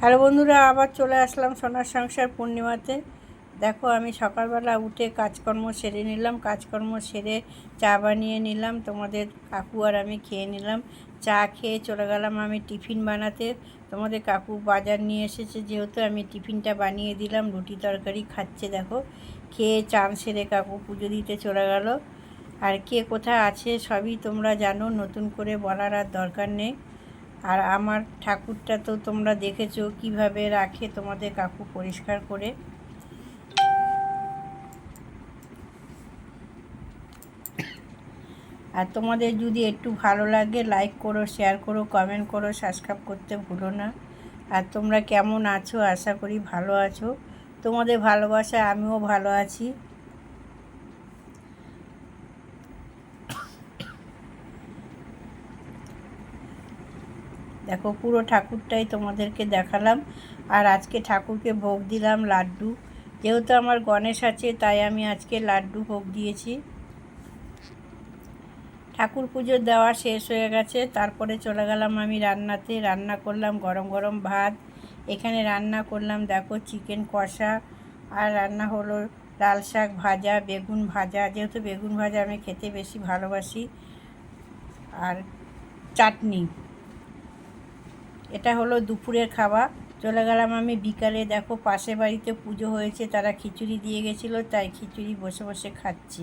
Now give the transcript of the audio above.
Hello বন্ধুরা, আবার চলে আসলাম সোনার সংসার পূর্ণিমাতে। দেখো, আমি সকালবেলা উঠে কাজকর্ম সেরে নিলাম, কাজকর্ম সেরে চা বানিয়ে নিলাম, তোমাদের কাকু আর আমি খেয়ে নিলাম। চা খেয়ে চলে গেলাম আমি টিফিন বানাতে। তোমাদের কাকু বাজার নিয়ে এসেছে, যেহেতু আমি টিফিনটা বানিয়ে দিলাম, রুটি তরকারি খাচ্ছে, দেখো। খেয়ে চান সেরে কাকু পুজো দিতে চলে গেল। আর কে কোথায় আছে সবই তোমরা জানো, নতুন করে বলার আর দরকার নেই। আর আমার ঠাকুরটা তো তোমরা দেখেছ, কীভাবে রাখে তোমাদের কাকু পরিষ্কার করে। আর তোমাদের যদি একটু ভালো লাগে লাইক করো শেয়ার করো কমেন্ট করো সাবস্ক্রাইব করতে ভুলো না। আর তোমরা কেমন আছো? আশা করি ভালো আছো। তোমাদের ভালোবাসা আমিও ভালো আছি। দেখো, পুরো ঠাকুরটাই তোমাদেরকে দেখালাম। আর আজকে ঠাকুরকে ভোগ দিলাম লাড্ডু। যেহেতু আমার গণেশ আছে, তাই আমি আজকে লাড্ডু ভোগ দিয়েছি। ঠাকুর পুজো দেওয়া শেষ হয়ে গেছে। তারপরে চলে গেলাম আমি রান্নাতে। রান্না করলাম গরম গরম ভাত। এখানে রান্না করলাম, দেখো, চিকেন কষা। আর রান্না হলো লাল শাক ভাজা, বেগুন ভাজা। যেহেতু বেগুন ভাজা আমি খেতে বেশি ভালোবাসি। আর চাটনি। এটা হলো দুপুরের খাবার। চলে গেলাম আমি বিকালে। দেখো পাশে বাড়িতে পুজো হয়েছে, তারা খিচুড়ি দিয়ে গেছিল, তাই খিচুড়ি বসে বসে খাচ্ছি।